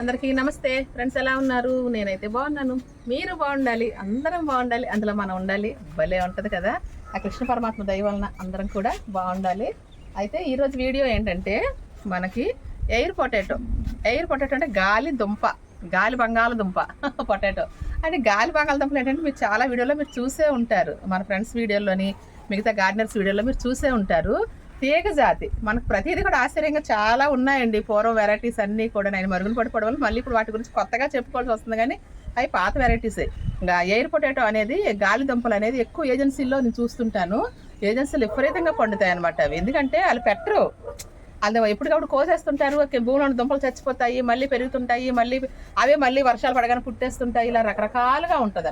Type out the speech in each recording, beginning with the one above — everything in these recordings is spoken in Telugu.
అందరికీ నమస్తే. ఫ్రెండ్స్ ఎలా ఉన్నారు? నేనైతే బాగున్నాను. మీరు బాగుండాలి. అందరం బాగుండాలి. అందులో మనం ఉండాలి. భలే ఉంటుంది కదా. ఆ కృష్ణ పరమాత్మ దయ వలన అందరం కూడా బాగుండాలి. అయితే ఈరోజు వీడియో ఏంటంటే మనకి ఎయిర్ పొటాటో. ఎయిర్ పొటాటో అంటే గాలి దుంప. గాలి బంగాళదుంప పొటాటో. అంటే గాలి బంగాళదుంపలు ఏంటంటే మీరు చాలా వీడియోలో మీరు చూసే ఉంటారు. మన ఫ్రెండ్స్ వీడియోలోని మిగతా గార్డెనర్స్ వీడియోలో మీరు చూసే ఉంటారు. తీగ జాతి. మనకు ప్రతిదీ కూడా ఆశ్చర్యంగా చాలా ఉన్నాయండి. పూర్వం వెరైటీస్ అన్నీ కూడా నేను మరుగున పడిపోవడం వల్ల మళ్ళీ ఇప్పుడు వాటి గురించి కొత్తగా చెప్పుకోవాల్సి వస్తుంది కానీ అవి పాత వెరైటీసే ఇంకా ఎయిర్ పొటాటో అనేది గాలి దుంపలు అనేది ఎక్కువ ఏజెన్సీల్లో నేను చూస్తుంటాను. ఏజెన్సీలు విపరీతంగా పండుతాయి అనమాట అవి. ఎందుకంటే వాళ్ళు పెట్టరు. అది ఎప్పటికప్పుడు కోసేస్తుంటారు. భూమిలో దుంపలు చచ్చిపోతాయి మళ్ళీ పెరుగుతుంటాయి మళ్ళీ అవే మళ్ళీ వర్షాలు పడగానే పుట్టేస్తుంటాయి. ఇలా రకరకాలుగా ఉంటుంది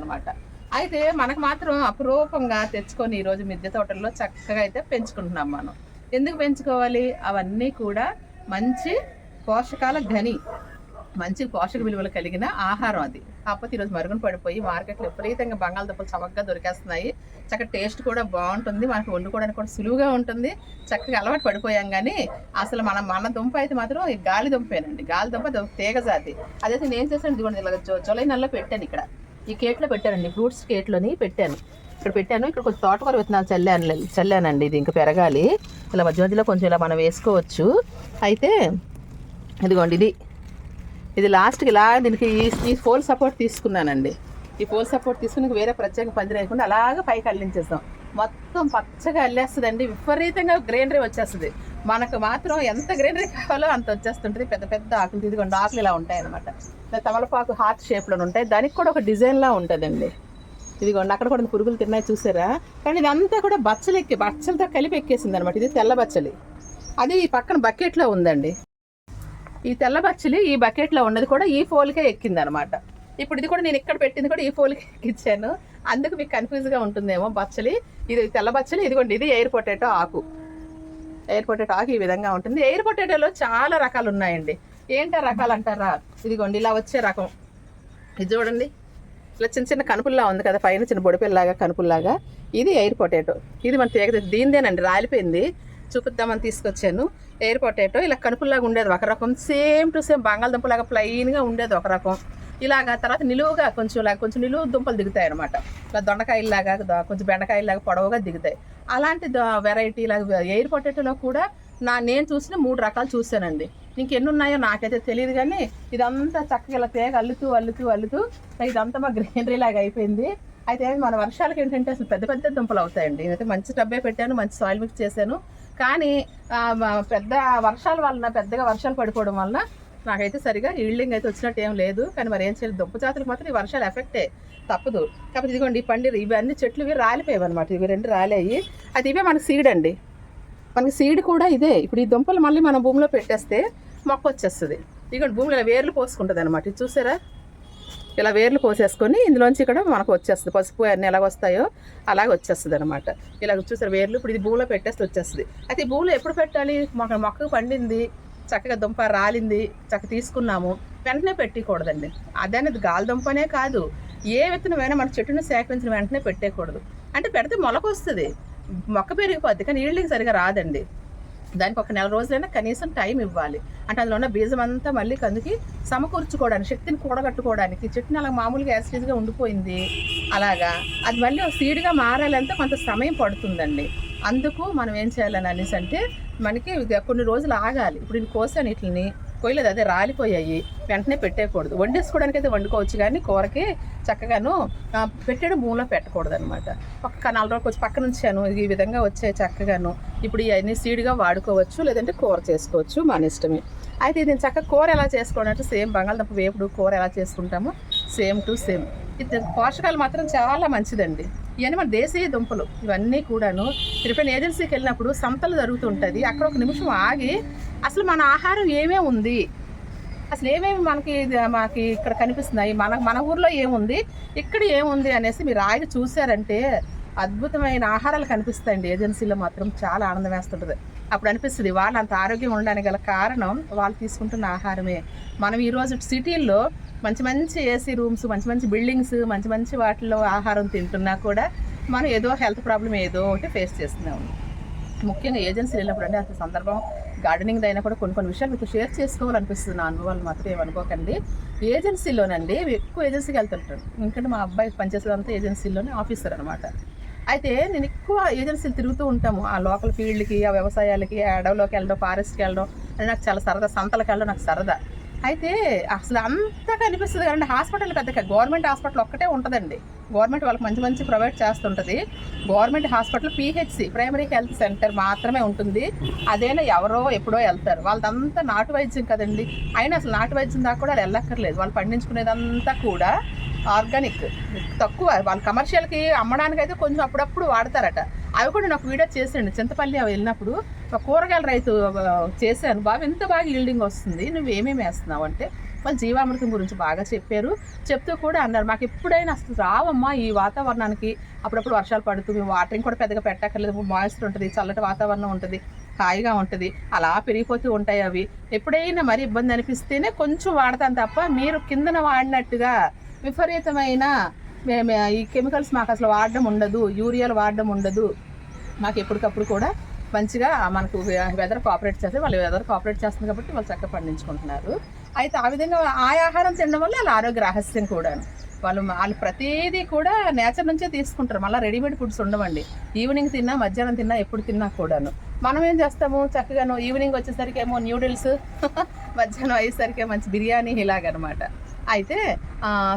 అయితే మనకు మాత్రం అపురూపంగా తెచ్చుకొని ఈరోజు మిద్దె తోటల్లో చక్కగా అయితే పెంచుకుంటున్నాం మనం. ఎందుకు పెంచుకోవాలి? అవన్నీ కూడా మంచి పోషకాల ఘని. మంచి పోషక విలువలు కలిగిన ఆహారం అది. కాకపోతే ఈరోజు మరుగున పడిపోయి మార్కెట్లో విపరీతంగా బంగాళదుంపలు చవకగా దొరికేస్తున్నాయి. చక్కగా టేస్ట్ కూడా బాగుంటుంది. మనకు వండుకోవడానికి కూడా సులువుగా ఉంటుంది. చక్కగా అలవాటు పడిపోయాం కానీ అసలు మన మన దుంప అయితే మాత్రం ఈ గాలి దుంపేనండి. గాలి దుంప తీగజాతి తీగ జాతి. అదైతే నేను చేశాను ఇదిగోండి ఇలా జొలై నెలలో పెట్టాను ఇక్కడ. ఈ కేట్లో పెట్టానండి ఫ్రూట్స్ కేట్లోని పెట్టాను. ఇక్కడ పెట్టాను. ఇక్కడ కొంచెం తోటకూర విత్తనాలు చల్లాను చల్లానండి. ఇది ఇంకా పెరగాలి. ఇలా మధ్య మధ్యలో కొంచెం ఇలా మనం వేసుకోవచ్చు. అయితే ఇదిగోండి ఇది. ఇది లాస్ట్కి ఇలా దీనికి ఈ- ఈ ఫోల్ సపోర్ట్ తీసుకున్నానండి. ఈ ఫోల్ సపోర్ట్ తీసుకుని వేరే ప్రత్యేక పంది లేకుండా అలాగ పైకి అల్లించేస్తాం మొత్తం పచ్చగా అల్లేస్తుందండి. విపరీతంగా గ్రీనరీ వచ్చేస్తుంది. మనకు మాత్రం ఎంత గ్రీనరీ కావాలో అంత వచ్చేస్తుంటుంది. పెద్ద పెద్ద ఆకులు ఇదిగోండి ఆకులు ఇలా ఉంటాయి అనమాట తమలపాకు హార్ట్ షేప్లో ఉంటాయి. దానికి కూడా ఒక డిజైన్లా ఉంటుందండి. ఇదిగోండి అక్కడ కూడా పురుగులు తిన్నాయి చూసారా? కానీ ఇదంతా కూడా బచ్చలు ఎక్కి బచ్చలతో కలిపి ఎక్కేసింది అనమాట ఇది తెల్ల బచ్చలి. అది ఈ పక్కన బకెట్లో ఉందండి. ఈ తెల్ల బచ్చలి ఈ బకెట్లో ఉన్నది కూడా ఈ ఫోల్కే ఎక్కింది అనమాట ఇప్పుడు ఇది కూడా నేను ఇక్కడ పెట్టింది కూడా ఈ ఫోల్కి ఎక్కించాను అందుకు మీకు కన్ఫ్యూజ్గా ఉంటుందేమో బచ్చలి. ఇది తెల్ల బచ్చలి ఇదిగోండి ఇది ఎయిర్ పొటాటో ఆకు. ఎయిర్ పొటాటో ఆకు ఈ విధంగా ఉంటుంది. ఎయిర్ పొటాటోలో చాలా రకాలు ఉన్నాయండి. ఏంటో రకాలు అంటారా ఇదిగోండి ఇలా వచ్చే రకం. ఇది చూడండి. ఇలా చిన్న చిన్న కనుపుల్లా ఉంది కదా పైన చిన్న బొడిపిల్లలాగా కనుపుల్లాగా. ఇది ఎయిర్ పొటాటో. ఇది మన తీగ దీనిదేనండి రాలిపోయింది. చూపిద్దామని తీసుకొచ్చాను. ఎయిర్ పొటాటో ఇలా కనుపుల్లాగా ఉండేది ఒక రకం. సేమ్ టు సేమ్ బంగాళదుంపలాగా ప్లెయిన్గా ఉండేది ఒక రకం. ఇలాగా తర్వాత నిలువుగా కొంచెం ఇలా కొంచెం నిలువు దుంపలు దిగుతాయి అనమాట ఇలా దొండకాయలాగా కొంచెం బెండకాయలాగా పొడవుగా దిగుతాయి. అలాంటి వెరైటీ ఇలా ఎయిర్ పొటాటోలో కూడా నా నేను చూసిన మూడు రకాలు చూశానండి. ఇంకెన్ని ఉన్నాయో నాకైతే తెలియదు కానీ ఇదంతా చక్కగా ఇలా తేగ అల్లుతూ అల్లుతూ అల్లుతూ ఇదంతా మా గ్రీనరీ లాగా అయిపోయింది. అయితే మన వర్షాలకు ఏంటంటే అసలు పెద్ద పెద్ద దుంపలు అవుతాయండి. నేనైతే మంచి డబ్బే పెట్టాను మంచి సాయిల్ మిక్స్ చేశాను. కానీ పెద్ద వర్షాల వలన పెద్దగా వర్షాలు పడిపోవడం వలన నాకైతే సరిగా ఈల్డింగ్ అయితే వచ్చినట్టు ఏం లేదు. కానీ మరి ఏం చేయాలి? దుంప జాతులకు మాత్రం ఈ వర్షాలు ఎఫెక్టే తప్పదు. కాకపోతే ఇదిగోండి ఈ పండి ఇవి అన్ని చెట్లు ఇవి రాలిపోయాయి అనమాట ఇవి రెండు రాలేయి. అది ఇవే మనకు సీడ్ అండి. మనకి సీడ్ కూడా ఇదే. ఇప్పుడు ఈ దుంపలు మళ్ళీ మనం భూమిలో పెట్టేస్తే మొక్క వచ్చేస్తుంది. ఇక్కడ భూమిలో ఇలా వేర్లు పోసుకుంటుంది అనమాట ఇది చూసారా? ఇలా వేర్లు పోసేసుకొని ఇందులోంచి ఇక్కడ మనకు వచ్చేస్తుంది. పసుపు అన్నీ ఎలాగ వస్తాయో అలాగే వచ్చేస్తుంది అనమాట ఇలా చూసారు? వేర్లు ఇప్పుడు ఇది భూమిలో పెట్టేస్తే వచ్చేస్తుంది. అయితే ఈ భూమిలో ఎప్పుడు పెట్టాలి? మొక్క మొక్క పండింది చక్కగా దుంప రాలింది చక్క తీసుకున్నాము. వెంటనే పెట్టకూడదండి. అదనేది గాలిదుంపనే కాదు. ఏ విత్తనమైనా మన చెట్టును సేకరించిన వెంటనే పెట్టేయకూడదు అంటే పెడితే మొలక వస్తుంది. మొక్క పెరిగిపోద్ది కానీ ఈల్డింగ్ సరిగా రాదండి. దానికి ఒక నెల రోజులైనా కనీసం టైం ఇవ్వాలి. అంటే అందులో ఉన్న బీజం అంతా మళ్ళీ కందుకి సమకూర్చుకోవడానికి శక్తిని కూడగట్టుకోవడానికి చెట్టుని అలా మామూలుగా యాసిడ్గా ఉండిపోయింది అలాగా అది మళ్ళీ ఒక సీడ్గా మారాలంటే కొంత సమయం పడుతుందండి. అందుకు మనం ఏం చేయాలని అనేసి అంటే మనకి కొన్ని రోజులు ఆగాలి. ఇప్పుడు నేను కోసాను వీటిని కొయ్యలేదు అదే రాలిపోయాయి. వెంటనే పెట్టేయకూడదు. వండేసుకోవడానికి అయితే వండుకోవచ్చు కానీ కూరకి చక్కగాను పెట్టడం భూమిలో పెట్టకూడదు అనమాట ఒక నాలుగు రోజులకు వచ్చి పక్కన ఉంచాను. ఈ విధంగా వచ్చే చక్కగాను ఇప్పుడు ఇవన్నీ సీడ్గా వాడుకోవచ్చు లేదంటే కూర చేసుకోవచ్చు మన ఇష్టమే. అయితే దీని చక్కగా కూర ఎలా చేసుకోవడం అంటే సేమ్ బంగాళదుంప వేపుడు కూర ఎలా చేసుకుంటామో సేమ్ టు సేమ్. ఇది పోషకాలు మాత్రం చాలా మంచిదండి. ఇవన్నీ మన దేశీయ దుంపలు. ఇవన్నీ కూడాను రిఫైన్ ఏజెన్సీకి వెళ్ళినప్పుడు సంతలు జరుగుతుంటుంది. అక్కడ ఒక నిమిషం ఆగి అసలు మన ఆహారం ఏమేమి ఉంది? అసలు ఏమేమి మనకి మాకు ఇక్కడ కనిపిస్తున్నాయి? మన మన ఊర్లో ఏముంది? ఇక్కడ ఏముంది అనేసి మీరు ఆగి చూసారంటే అద్భుతమైన ఆహారాలు కనిపిస్తాయండి ఏజెన్సీలో మాత్రం చాలా ఆనందం వేస్తుంటుంది. అప్పుడు అనిపిస్తుంది వాళ్ళు అంత ఆరోగ్యం ఉండడానికి గల కారణం వాళ్ళు తీసుకుంటున్న ఆహారమే. మనం ఈరోజు సిటీల్లో మంచి మంచి ఏసీ రూమ్స్ మంచి మంచి బిల్డింగ్స్ మంచి మంచి వాటిలో ఆహారం తింటున్నా కూడా మనం ఏదో హెల్త్ ప్రాబ్లం ఏదో ఒకటి ఫేస్ చేస్తున్నాము. ముఖ్యంగా ఏజెన్సీ వెళ్ళినప్పుడు అంటే అసలు సందర్భం గార్డెనింగ్ అయినా కూడా కొన్ని కొన్ని విషయాలు మీకు షేర్ చేసుకోవాలనిపిస్తుంది. నా అనుభవాలు మాత్రం ఏమనుకోకండి ఏజెన్సీలోనండి ఎక్కువ ఏజెన్సీకి వెళ్తుంటాను ఎందుకంటే మా అబ్బాయి పనిచేసేదంతా ఏజెన్సీలోనే ఆఫీసర్ అనమాట అయితే నేను ఎక్కువ ఏజెన్సీలు తిరుగుతూ ఉంటాము. ఆ లోకల్ ఫీల్డ్కి ఆ వ్యవసాయాలకి ఆ అడవిలోకి వెళ్ళడం ఫారెస్ట్కి వెళ్ళడం. అది నాకు చాలా సరదా సంతలకు వెళ్ళడం నాకు సరదా. అయితే అసలు అంతా అనిపిస్తుంది కదండి. హాస్పిటల్ పెద్ద గవర్నమెంట్ హాస్పిటల్ ఒక్కటే ఉంటుందండి. గవర్నమెంట్ వాళ్ళకి మంచి మంచి ప్రొవైడ్ చేస్తుంటుంది. Government hospital PHC primary health centre మాత్రమే ఉంటుంది. అదేనా ఎవరో ఎప్పుడో వెళ్తారు. వాళ్ళదంతా నాటు వైద్యం కదండి. అయినా అసలు నాటు వైద్యం దాకా కూడా వాళ్ళు వెళ్ళక్కర్లేదు. వాళ్ళు పండించుకునేదంతా కూడా ఆర్గానిక్. తక్కువ. వాళ్ళు కమర్షియల్కి అమ్మడానికి అయితే కొంచెం అప్పుడప్పుడు వాడతారట. అవి కూడా నాకు వీడియో చేసిండు చింతపల్లి అవి వెళ్ళినప్పుడు కూరగాయల రైతు చేశాను బాబు ఎంత బాగా ఈల్డింగ్ వస్తుంది. నువ్వు ఏమేమి వేస్తున్నావు అంటే వాళ్ళు జీవామృతం గురించి బాగా చెప్పారు. చెప్తూ కూడా అన్నారు. మాకు ఎప్పుడైనా అసలు రావమ్మా ఈ వాతావరణానికి. అప్పుడప్పుడు వర్షాలు పడుతూ మేము వాటరింగ్ కూడా పెద్దగా పెట్టక్కర్లేదు. మాయిస్టర్ ఉంటుంది చల్లటి వాతావరణం ఉంటుంది హాయిగా ఉంటుంది. అలా పెరిగిపోతూ ఉంటాయి అవి. ఎప్పుడైనా మరి ఇబ్బంది అనిపిస్తేనే కొంచెం వాడతాను తప్ప మీరు కిందన వాడినట్టుగా విపరీతమైన మేము ఈ కెమికల్స్ మాకు అసలు వాడడం ఉండదు. యూరియాలు వాడడం ఉండదు. మాకు ఎప్పటికప్పుడు కూడా మంచిగా మనకు వెదర్ కోఆపరేట్ చేస్తే వాళ్ళు వెదర్ కోఆపరేట్ చేస్తుంది కాబట్టి వాళ్ళు చక్కగా పండించుకుంటున్నారు. అయితే ఆ విధంగా ఆ ఆహారం తినడం వల్ల వాళ్ళ ఆరోగ్య రహస్యం కూడా వాళ్ళు వాళ్ళు ప్రతిదీ కూడా నేచర్ నుంచే తీసుకుంటారు. మళ్ళీ రెడీమేడ్ ఫుడ్స్ ఉండవండి. ఈవినింగ్ తిన్నా మధ్యాహ్నం తిన్నా ఎప్పుడు తిన్నా కూడాను. మనం ఏం చేస్తాము? చక్కగాను ఈవినింగ్ వచ్చేసరికి ఏమో న్యూడిల్స్ మధ్యాహ్నం అయ్యేసరికి మంచి బిర్యానీ ఇలాగనమాట. అయితే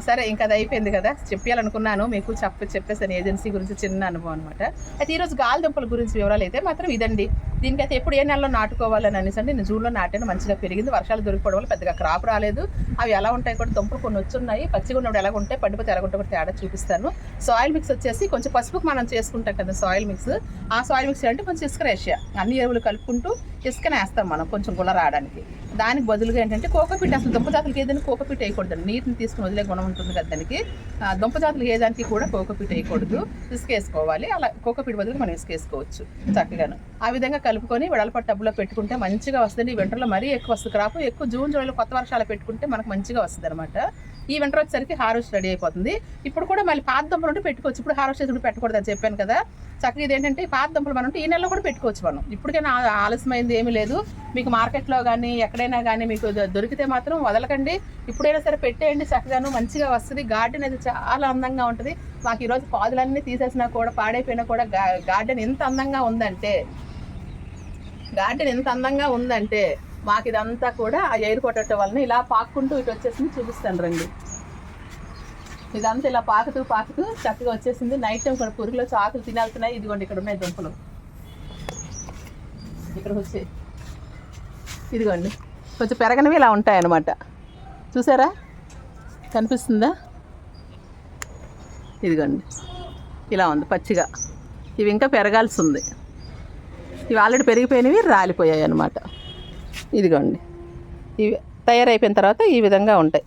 సరే ఇంకా అది అయిపోయింది కదా. చెప్పాలనుకున్నాను మీకు చెప్ప చెప్పేసాను ఏజెన్సీ గురించి చిన్న అనుభవం అనమాట అయితే ఈరోజు గాలిదుంపల గురించి వివరాలు అయితే మాత్రం ఇదండి. దీనికైతే ఎప్పుడు ఏ నెలలో నాటుకోవాలని అనేసి అంటే నేను జూన్లో నాటాను. మంచిగా పెరిగింది. వర్షాలు దొరికిపోవడం వల్ల పెద్దగా క్రాప్ రాలేదు. అవి ఎలా ఉంటాయి కూడా దుంపలు కొన్ని వచ్చున్నాయి. పచ్చిగా ఉన్నప్పుడు ఎలా ఉంటాయి? పండిపోతే ఎలా ఉంటాయి తేడా చూపిస్తాను. సాయిల్ మిక్స్ వచ్చేసి కొంచెం పసుపుకు మనం చేసుకుంటాం కదా సాయిల్ మిక్స్. ఆ సాయిల్ మిక్స్ అంటే కొంచెం ఇసుక రేషియా అన్ని ఎరువులు కలుపుకుంటూ ఇసుకనే వేస్తాం మనం కొంచెం గుల్ల రావడానికి. దానికి బదులుగా ఏంటంటే కోకోపీట్ అసలు దుంప జాతులకి ఏదైనా కోకోపీట్ వేయకూడదు నీటిని తీసుకుని రోజులే గుణం ఉంటుంది కదా దానికి. దుంపజాతులు దుంప జాతులు ఏ దానికి కూడా కోకోపీట్ వేయకూడదు. ఇసుకేసుకోవాలి. అలా కోకోపీట్ బదులు మనం ఇసుకేసుకోవచ్చు చక్కగాను. ఆ విధంగా కలుపుకొని వెడలపట్టు టబ్బులో పెట్టుకుంటే మంచిగా వస్తుంది. ఈ వింటర్లో మరీ ఎక్కువ వస్తుంది. క్రాప్ ఎక్కువ జూన్ జూలైలో కొత్త వర్షాలు పెట్టుకుంటే మనకు మంచిగా వస్తుంది అనమాట ఈ వింటర్ వచ్చేసరికి హార్వెస్ట్ రెడీ అయిపోతుంది. ఇప్పుడు కూడా మళ్ళీ పాత దుంపలు ఉంటే పెట్టుకోవచ్చు. ఇప్పుడు హార్వెస్ట్ చేసి పెట్టకూడదు అని చెప్పాను కదా. చక్కగా ఇదేంటంటే పాత దుంపలు మనం ఉంటే ఈ నెలలో కూడా పెట్టుకోవచ్చు మనం. ఇప్పటికైనా ఆలస్యమైంది ఏమీ లేదు. మీకు మార్కెట్లో కానీ ఎక్కడైనా కానీ మీకు దొ- దొరికితే మాత్రం వదలకండి. ఇప్పుడైనా సరే పెట్టేయండి చక్కగాను. మంచిగా వస్తుంది. గార్డెన్ అయితే చాలా అందంగా ఉంటుంది. మాకు ఈరోజు పాదులన్నీ తీసేసినా కూడా పాడైపోయినా కూడా గా- గార్డెన్ ఎంత అందంగా ఉందంటే గార్డెన్ ఎంత అందంగా ఉందంటే మాకు ఇదంతా కూడా ఆ ఎయిర్ కొట్టడం వలన ఇలా పాక్కుంటూ ఇటు వచ్చేసింది చూపిస్తాను రండి. ఇదంతా ఇలా పాకుతూ పాకుతూ చక్కగా వచ్చేసింది. నైట్ టైం కూడా పురుగులో చాకులు ఆకులు ఇదిగోండి ఇక్కడ ఉన్నాయి దుంపలు. ఇక్కడ వచ్చి ఇదిగోండి. కొంచెం పెరగనివి ఇలా ఉంటాయన్నమాట. చూసారా? కనిపిస్తుందా? ఇదిగోండి. ఇలా ఉంది పచ్చిగా. ఇవి ఇంకా పెరగాల్సి ఉంది. ఇవి ఆల్రెడీ పెరిగిపోయినవి రాలిపోయాయి అన్నమాట ఇదిగోండి. ఇవి తయారైపోయిన తర్వాత ఈ విధంగా ఉంటాయి.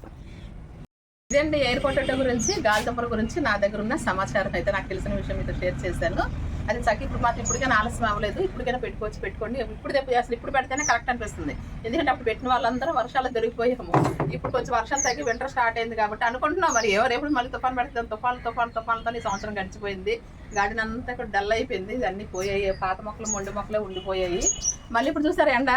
ఇదండి ఎయిర్ పొటాటో గురించి గాలిదుంపల గురించి నా దగ్గర ఉన్న సమాచారం అయితే నాకు తెలిసిన విషయం మీతో షేర్ చేశాను. అది చక్క ఇప్పుడు మాత్రం ఇప్పటికైనా ఆలస్యం అవ్వలేదు. ఇప్పటికైనా పెట్టుకోవచ్చు పెట్టుకోండి. ఇప్పుడు తెప్ప- అసలు ఇప్పుడు పెడితేనే కరెక్ట్ అనిపిస్తుంది. ఎందుకంటే అప్పుడు పెట్టిన వాళ్ళందరూ వర్షాలు దొరికిపోయాము. ఇప్పుడు కొంచెం వర్షాలు తగ్గి వింటర్ స్టార్ట్ అయింది కాబట్టి అనుకుంటున్నాం మరి. ఎవరు ఎప్పుడు మళ్ళీ తుఫాన్ పెడతాం తుఫాన్ తుఫాన్ తుఫాన్తో ఈ సంవత్సరం గడిచిపోయింది. గార్డెన్ అంతా కూడా డల్ అయిపోయింది. ఇవన్నీ పోయాయి. పాత మొక్కలు మొండి మొక్కలే ఉండిపోయాయి. మళ్ళీ ఇప్పుడు చూసారు ఎండ?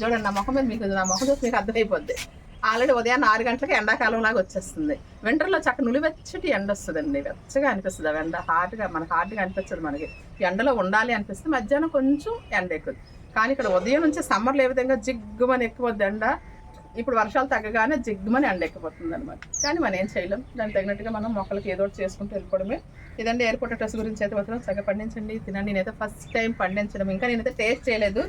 చూడండి నా ముఖం మీద మీకు నా ముఖం చూసి మీకు అర్థమైపోద్ది. ఆల్రెడీ ఉదయం ఆరు గంటలకి ఎండాకాలం లాగా వచ్చేస్తుంది. వింటర్లో చక్క నులివెచ్చటి ఎండ వస్తుందండి. వెచ్చగా అనిపిస్తుంది. ఆ ఎండ హార్డ్గా మనకు హార్డ్గా అనిపించదు మనకి. ఎండలో ఉండాలి అనిపిస్తే మధ్యాహ్నం కొంచెం ఎండ ఎక్కువ. కానీ ఇక్కడ ఉదయం నుంచి సమ్మర్లో ఏ విధంగా జిగ్గుమని ఎక్కువద్ది ఎండ ఇప్పుడు వర్షాలు తగ్గగానే జిగ్గుమని ఎండ ఎక్కిపోతుంది అనమాట కానీ మనం ఏం చేయలేం. దానికి తగినట్టుగా మనం మొక్కలకి ఏదో ఒకటి చేసుకుంటూ వెళ్ళిపోవడమే. ఇదండి ఎయిర్పోర్ట్ పొటాటోస్ గురించి అయితే మాత్రం చక్కగా పండించండి. తినండి. నేనైతే ఫస్ట్ టైం పండించడం. ఇంకా నేనైతే టేస్ట్ చేయలేదు.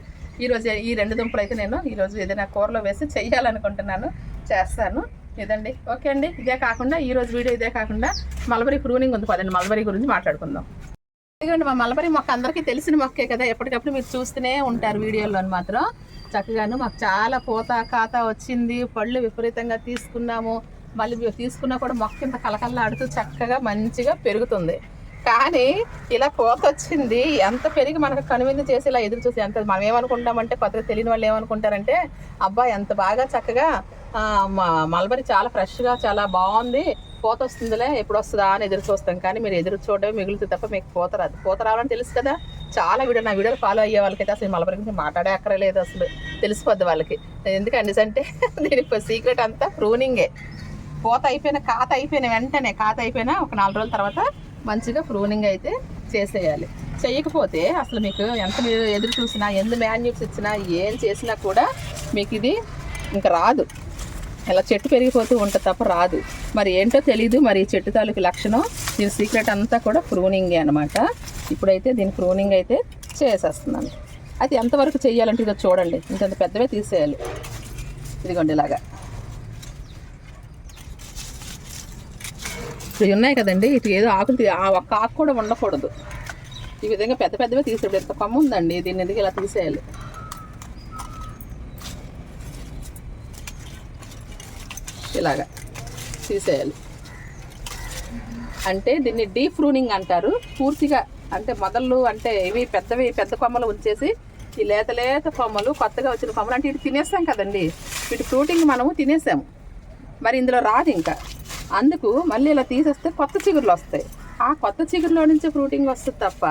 ఈరోజు ఈ రెండు దుంపలు అయితే నేను ఈరోజు ఏదైనా కూరలో వేసి చేయాలనుకుంటున్నాను చేస్తాను. ఇదండి. ఓకే అండి. ఇదే కాకుండా ఈ రోజు వీడియో ఇదే కాకుండా మల్బరీ ప్రూనింగ్ ఉంది పదండి మల్బరీ గురించి మాట్లాడుకుందాం. ఎందుకంటే మా మల్బరీ మొక్క అందరికీ తెలిసిన మొక్కే కదా ఎప్పటికప్పుడు మీరు చూస్తూనే ఉంటారు వీడియోలో మాత్రం. చక్కగాను మాకు చాలా పూత ఖాతా వచ్చింది పళ్ళు విపరీతంగా తీసుకున్నాము. మళ్ళీ తీసుకున్నా కూడా మొక్క ఇంత కలకల్లాడుతూ చక్కగా మంచిగా పెరుగుతుంది. కానీ ఇలా కోత వచ్చింది. ఎంత పెరిగి మనకు కనువిందు చేసి ఇలా ఎదురు చూసి ఎంత మనం ఏమనుకుంటామంటే కొత్తగా తెలియని వాళ్ళు ఏమనుకుంటారంటే అబ్బా ఎంత బాగా చక్కగా మ- మల్బరీ చాలా ఫ్రెష్గా చాలా బాగుంది. పూత వస్తుందిలే ఎప్పుడు వస్తుందా అని ఎదురు చూస్తాం. కానీ మీరు ఎదురు చూడడం మిగులుతుంది తప్ప మీకు పూత రాదు. పూత రావాలని తెలుసు కదా. చాలా వీడియో నా వీడియోలు ఫాలో అయ్యే వాళ్ళకైతే అసలు మలబరి గురించి మాట్లాడే అక్కర్లేదు అసలు. తెలిసిపోద్ది వాళ్ళకి. ఎందుకంటే అంటే దీని సీక్రెట్ అంతా ప్రూనింగే పూత అయిపోయిన కాత అయిపోయిన వెంటనే కాత అయిపోయిన ఒక నాలుగు రోజుల తర్వాత మంచిగా ప్రూనింగ్ అయితే చేసేయాలి. చేయకపోతే అసలు మీకు ఎంత మీరు ఎదురు చూసినా ఎన్ని మాన్యూస్ ఇచ్చినా ఏం చేసినా కూడా మీకు ఇది ఇంకా రాదు. ఇలా చెట్టు పెరిగిపోతూ ఉంటుంది తప్ప రాదు. మరి ఏంటో తెలీదు. మరి ఈ చెట్టు తాలూకు లక్షణం దీని సీక్రెట్ అంతా కూడా ప్రూనింగే అనమాట ఇప్పుడైతే దీని ప్రూనింగ్ అయితే చేసేస్తున్నాను. అయితే ఎంతవరకు చేయాలంటే ఇదో చూడండి. ఇంత పెద్దవే తీసేయాలి. ఇదిగోండి ఇలాగా. ఇవి ఉన్నాయి కదండి ఇటు ఏదో ఆకులు ఆ ఒక్క ఆకు కూడా ఉండకూడదు. ఈ విధంగా పెద్ద పెద్దవే తీసేయాలి ఎంత కొమ్మ ఉందండి దీన్ని ఎందుకు ఇలా తీసేయాలి? ఇలాగా తీసేయాలి. అంటే దీన్ని డీప్ ఫ్రూనింగ్ అంటారు. పూర్తిగా అంటే మొదళ్ళు అంటే ఇవి పెద్దవి పెద్ద కొమ్మలు ఉంచేసి ఈ లేత లేత కొమ్మలు కొత్తగా వచ్చిన కొమ్మలు అంటే ఇటు తినేస్తాం కదండి. వీటి ఫ్రూటింగ్ మనము తినేసాము. మరి ఇందులో రాదు ఇంకా. అందుకు మళ్ళీ ఇలా తీసేస్తే కొత్త చిగురులు వస్తాయి. ఆ కొత్త చిగురులో నుంచి ఫ్రూటింగ్ వస్తుంది తప్ప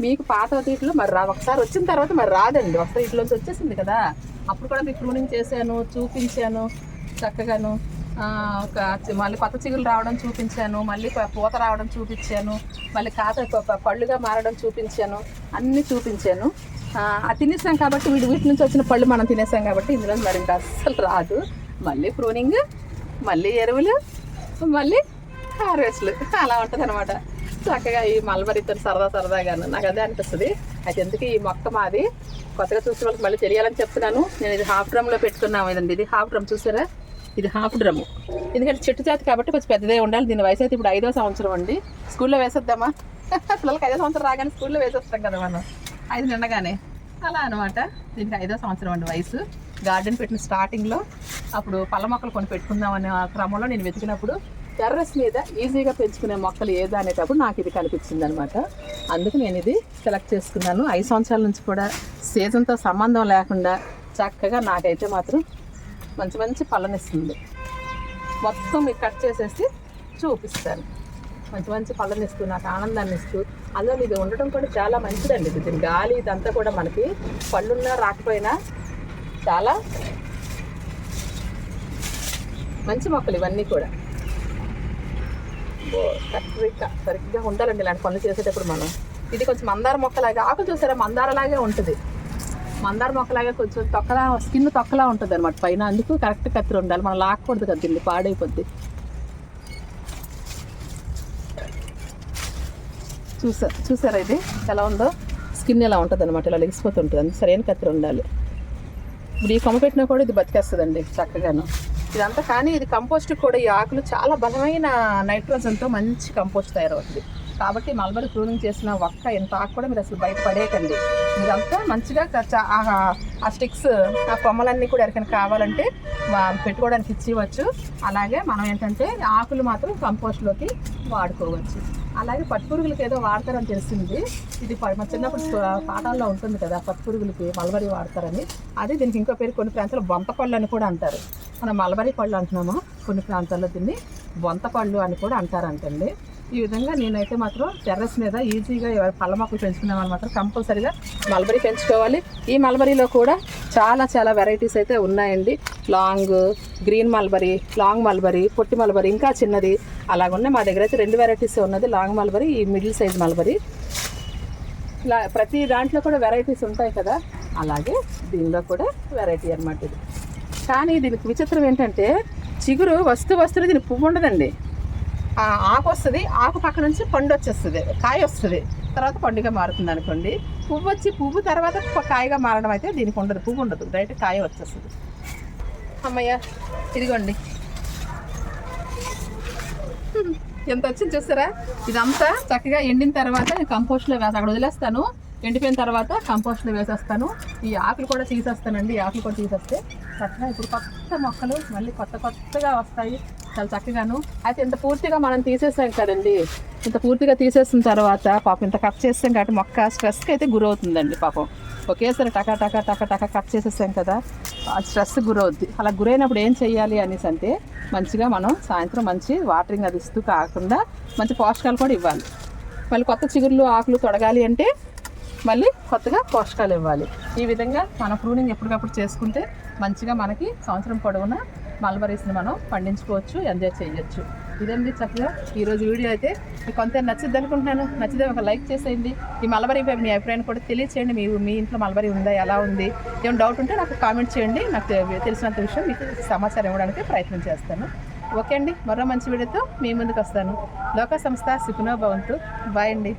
మీకు పాత వీటిలో మరి రా ఒకసారి వచ్చిన తర్వాత మరి రాదండి. ఒకసారి వీటిలోంచి వచ్చేసింది కదా. అప్పుడు కూడా మీకు ప్రూనింగ్ చేశాను చూపించాను చక్కగాను. ఒక మళ్ళీ కొత్త చిగురు రావడం చూపించాను మళ్ళీ పూత రావడం చూపించాను మళ్ళీ కాత పళ్ళుగా మారడం చూపించాను అన్నీ చూపించాను. ఆ, అది తినేసాం కాబట్టి వీడి వీటి నుంచి వచ్చిన పళ్ళు మనం తినేసాం కాబట్టి ఇందులో మరి ఇంకా అస్సలు రాదు. మళ్ళీ ప్రూనింగ్ మళ్ళీ ఎరువులు మళ్ళీ హార్వెస్ట్లు. అలా ఉంటుంది అనమాట చక్కగా ఈ మల్బరీతో సరదా సరదాగాను. నాకు అదే అనిపిస్తుంది. అయితే ఎందుకు ఈ మొక్క మాది కొత్తగా చూసిన వాళ్ళకి మళ్ళీ తెలియాలని చెప్తున్నాను. నేను ఇది హాఫ్ డ్రమ్లో పెట్టుకున్నాము ఇదండి. ఇది హాఫ్ డ్రమ్ చూసారా? ఇది హాఫ్ డ్రమ్. ఎందుకంటే చెట్టు జాతి కాబట్టి కొంచెం పెద్దదే ఉండాలి. దీని వయసు అయితే ఇప్పుడు ఐదో సంవత్సరం అండి. స్కూల్లో వేసేద్దామా? పిల్లలకి ఐదో సంవత్సరం రాగానే స్కూల్లో వేసేస్తాం కదా మనం. ఐదు నిండగానే. అలా అనమాట దీనికి ఐదో సంవత్సరం అండి వయసు. గార్డెన్ పెట్టిన స్టార్టింగ్లో అప్పుడు పళ్ళ మొక్కలు కొన్ని పెట్టుకుందామనే ఆ క్రమంలో నేను వెతికినప్పుడు టెర్రస్ మీద ఈజీగా పెంచుకునే మొక్కలు ఏదా అనేటప్పుడు నాకు ఇది కనిపించింది అనమాట అందుకు నేను ఇది సెలెక్ట్ చేసుకున్నాను. ఐదు సంవత్సరాల నుంచి కూడా సీజన్తో సంబంధం లేకుండా చక్కగా నాకైతే మాత్రం మంచి మంచి పళ్ళనిస్తుంది. మొత్తం మీకు కట్ చేసేసి చూపిస్తాను. మంచి మంచి పళ్ళని ఇస్తూ నాకు ఆనందాన్ని ఇస్తూ అందులో ఇది ఉండటం కూడా చాలా మంచిదండి. ఇది గాలి ఇదంతా కూడా మనకి పళ్ళున్నా రాకపోయినా చాలా మంచి మొక్కలు ఇవన్నీ కూడా. ఓ, కరెక్ట్గా సరిగ్గా ఉండాలండి ఇలాంటి పనులు చేసేటప్పుడు మనం. ఇది కొంచెం మందార మొక్కలాగా ఆకులు చూసారా? మందారలాగే ఉంటుంది. మందార మొక్కలాగా కొంచెం తొక్కలా స్కిన్ తొక్కలా ఉంటుంది అనమాట పైన. అందుకు కరెక్ట్ కత్తిరి ఉండాలి. మనం లాక్కూడదు కదా దీన్ని పాడైపోద్ది. చూసా చూసారా ఇది? ఎలా ఉందో? స్కిన్ ఎలా ఉంటుంది అనమాట ఇలా లెగిసిపోతుంటుంది. అందుకు సరైన కత్తిరి ఉండాలి. ఇప్పుడు ఈ కొమ్మ పెట్టినా కూడా ఇది బతికేస్తుందండి చక్కగాను. ఇదంతా కానీ ఇది కంపోస్ట్ కూడా ఈ ఆకులు చాలా బలమైన నైట్రోజన్తో మంచి కంపోస్ట్ తయారవుతుంది. కాబట్టి మల్బరీ ప్రూనింగ్ చేసిన ఒక్క ఇంత ఆకు కూడా మీరు అసలు బయట పడేయకండి మీరంతా మంచిగా ఆ- ఆ స్టిక్స్ ఆ కొమ్మలన్నీ కూడా ఎవరికైనా కావాలంటే పెట్టుకోవడానికి ఇచ్చివచ్చు. అలాగే మనం ఏంటంటే ఆకులు మాత్రం కంపోస్ట్లోకి వాడుకోవచ్చు. అలాగే పట్టుపురుగులకి ఏదో వాడతారని తెలిసింది. ఇది మా చిన్నప్పుడు పాఠాల్లో ఉంటుంది కదా పట్టుపురుగులకి మల్బరీ వాడతారని. అదే దీనికి ఇంకో పేరు కొన్ని ప్రాంతాల్లో బొంత పళ్ళు అని కూడా అంటారు. మనం మల్బరీ పళ్ళు అంటున్నాము కొన్ని ప్రాంతాల్లో దీన్ని బొంత పళ్ళు అని కూడా అంటారంటండి. ఈ విధంగా నేనైతే మాత్రం టెర్రస్ మీద ఈజీగా పళ్ళ మొక్కలు పెంచుకునే వాళ్ళు మాత్రం కంపల్సరీగా మల్బరీ పెంచుకోవాలి. ఈ మల్బరీలో కూడా చాలా చాలా వెరైటీస్ అయితే ఉన్నాయండి. Long green mulberry long mulberry పొట్టి మల్బరీ ఇంకా చిన్నది అలాగున్నాయి మా దగ్గర అయితే రెండు వెరైటీస్ ఉన్నది. లాంగ్ మల్బరీ ఈ మిడిల్ సైజ్ మల్బరీ ఇలా ప్రతి దాంట్లో కూడా వెరైటీస్ ఉంటాయి కదా? అలాగే దీనిలో కూడా వెరైటీ అనమాట ఇది. కానీ దీనికి విచిత్రం ఏంటంటే చిగురు వస్తూ వస్తూనే దీనికి పువ్వు ఉండదండి. ఆకు వస్తుంది ఆకు పక్క నుంచి పండు వచ్చేస్తుంది కాయ వస్తుంది. తర్వాత పండుగ మారుతుంది అనుకోండి. పువ్వు వచ్చి పువ్వు తర్వాత కాయగా మారడం అయితే దీనికి ఉండదు పువ్వు ఉండదు. డైరెక్ట్ కాయ వచ్చేస్తుంది. అమ్మయ్య ఇదిగోండి. ఎంత వచ్చింది చూస్తారా? ఇదంతా చక్కగా ఎండిన తర్వాత నేను కంపోస్ట్లో వేసి అక్కడ వదిలేస్తాను. ఎండిపోయిన తర్వాత కంపోస్ట్లో వేసేస్తాను. ఈ ఆకులు కూడా తీసేస్తానండి ఈ ఆకులు కూడా తీసేస్తే చక్కగా ఇప్పుడు కొత్త మొక్కలు మళ్ళీ కొత్త కొత్తగా వస్తాయి. చాలా చక్కగాను అయితే ఇంత పూర్తిగా మనం తీసేసాం కదండి. ఇంత పూర్తిగా తీసేసిన తర్వాత పాపం ఇంత కట్ చేస్తాం కాబట్టి మొక్క స్ట్రెస్కి అయితే గురవుతుందండి పాపం. ఒకేసారి టకా టకా టకా టకా కట్ చేసేసాం కదా స్ట్రెస్ గురవుద్ది. అలా గురైనప్పుడు ఏం చేయాలి అనేసి అంటే మంచిగా మనం సాయంత్రం మంచి వాటరింగ్ అది ఇస్తూ కాకుండా మంచి పోషకాలు కూడా ఇవ్వాలి. మళ్ళీ కొత్త చిగుర్లు ఆకులు తొడగాలి అంటే మళ్ళీ కొత్తగా పోషకాలు ఇవ్వాలి. ఈ విధంగా మన ప్రూనింగ్ ఎప్పటికప్పుడు చేసుకుంటే మంచిగా మనకి సంవత్సరం పొడవునా మల్బరీస్ని మనం పండించుకోవచ్చు ఎంజాయ్ చేయొచ్చు. ఇదండి చక్కగా ఈరోజు వీడియో అయితే. మీకు కొంత నచ్చింది అనుకుంటున్నాను. నచ్చితే ఒక లైక్ చేసేయండి. ఈ మల్బరీపై మీ అభిప్రాయం కూడా తెలియచేయండి. మీ మీ ఇంట్లో మలబరీ ఉందా ఎలా ఉంది ఏమైనా డౌట్ ఉంటే నాకు కామెంట్ చేయండి. నాకు తెలిసినంత విషయం మీకు సమాచారం ఇవ్వడానికి ప్రయత్నం చేస్తాను. ఓకే అండి. మరో మంచి వీడియోతో మీ ముందుకు వస్తాను. లోక సంస్థ సుఖనో భవంతు. బాయ్ అండి.